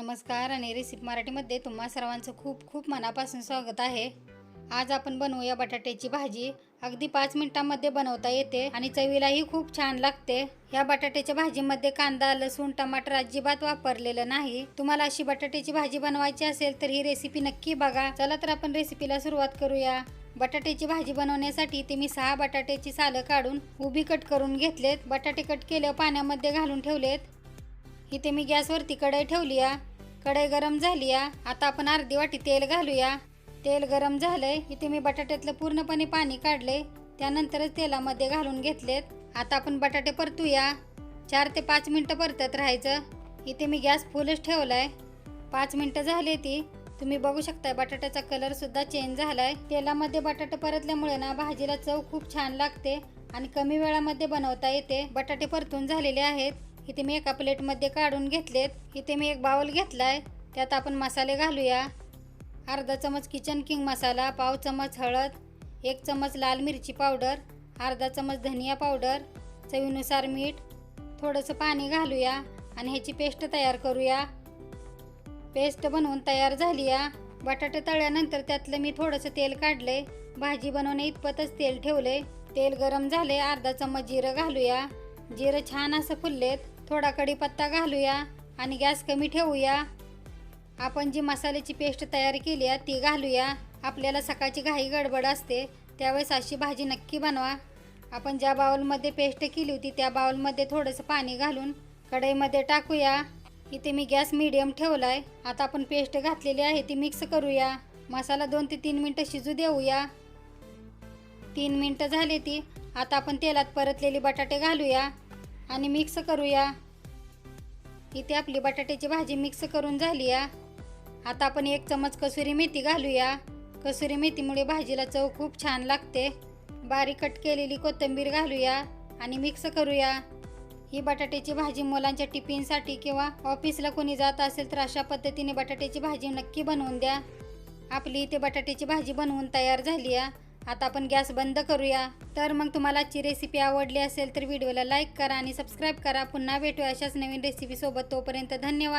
नमस्कार आणि रेसिपी मराठीमध्ये तुम्हा सर्वांचं खूप खूप मनापासून स्वागत आहे. आज आपण बनवूया बटाट्याची भाजी. अगदी पाच मिनिटांमध्ये बनवता येते आणि चवीलाही खूप छान लागते. या बटाट्याच्या भाजीमध्ये कांदा लसूण टमाटर अजिबात वापरलेलं नाही. तुम्हाला अशी बटाट्याची भाजी बनवायची असेल तर ही रेसिपी नक्की बघा. चला तर आपण रेसिपीला सुरुवात करूया. बटाट्याची भाजी बनवण्यासाठी ते मी सहा बटाट्याची सालं काढून उभी कट करून घेतलेत. बटाटे कट केलं पाण्यामध्ये घालून ठेवलेत. इथे मी गॅसवरती कढई ठेवली आहे. कढई गरम झाली या. आता आपण अर्धी वाटी तेल घालूया. तेल गरम झालंय. इथे मी बटाट्यातलं पूर्णपणे पाणी काढले त्यानंतरच तेलामध्ये घालून घेतलेत. आता आपण बटाटे परतूया. चार ते पाच मिनटं परतत राहायचं. इथे मी गॅस फुलच ठेवलाय. पाच मिनटं झाली ती. तुम्ही बघू शकता बटाट्याचा कलर सुद्धा चेंज झालाय. तेलामध्ये बटाटे परतल्यामुळे ना भाजीला चव खूप छान लागते आणि कमी वेळामध्ये बनवता येते. बटाटे परतून झालेले आहेत. इथे मी एका प्लेटमध्ये काढून घेतलेत इथे मी एक बाउल आहे त्यात आपण मसाले घालूया. अर्धा चमच किचन किंग मसाला पाव चमच हळद एक चमच लाल मिरची पावडर अर्धा चमच धनिया पावडर चवीनुसार मीठ थोडंसं पाणी घालूया आणि ह्याची पेस्ट तयार करूया. पेस्ट बनवून तयार झाली या बटाटे तळल्यानंतर त्यातलं मी थोडंसं तेल काढले भाजी बनवणे इतपतच तेल ठेवले तेल गरम झाले अर्धा चमच जिरं घालूया. जिरं छान असं फुललेत. थोडा कढीपत्ता घालूया आणि गॅस कमी ठेवूया. आपण जी मसाल्याची पेस्ट तयार केली आहे ती घालूया. आपल्याला सकाळची घाई गडबड असते त्यावेळेस अशी भाजी नक्की बनवा. आपण ज्या बाउलमध्ये पेस्ट केली होती त्या बाउलमध्ये थोडंसं पाणी घालून कढईमध्ये टाकूया. इथे मी गॅस मीडियम आहे आता आपण पेस्ट घातलेली आहे ती मिक्स करूया. मसाला दोन ते तीन मिनटं शिजू देऊया. तीन मिनटं झाली ती. आता आपण तेलात परतलेली बटाटे घालूया. आणि मिक्स करूया. इथे आपली बटाट्याची भाजी मिक्स करून झाली या. आता आपण एक चमच कसुरी मेथी घालूया. कसुरी मेथीमुळे भाजीला चव खूप छान लागते. बारीक कट केलेली कोथिंबीर घालूया आणि मिक्स करूया. ही बटाट्याची भाजी मुलांच्या टिफिनसाठी किंवा ऑफिसला कोणी जात असेल तर अशा पद्धतीने बटाट्याची भाजी नक्की बनवून द्या. आपली इथे बटाट्याची भाजी बनवून तयार झाली आहे आता आपण गॅस बंद करूया. तर मग तुम्हाला आजची रेसिपी आवडली असेल तर व्हिडिओला लाईक करा आणि सबस्क्राईब करा. पुन्हा भेटूया अशाच नवीन रेसिपीसोबत तोपर्यंत धन्यवाद.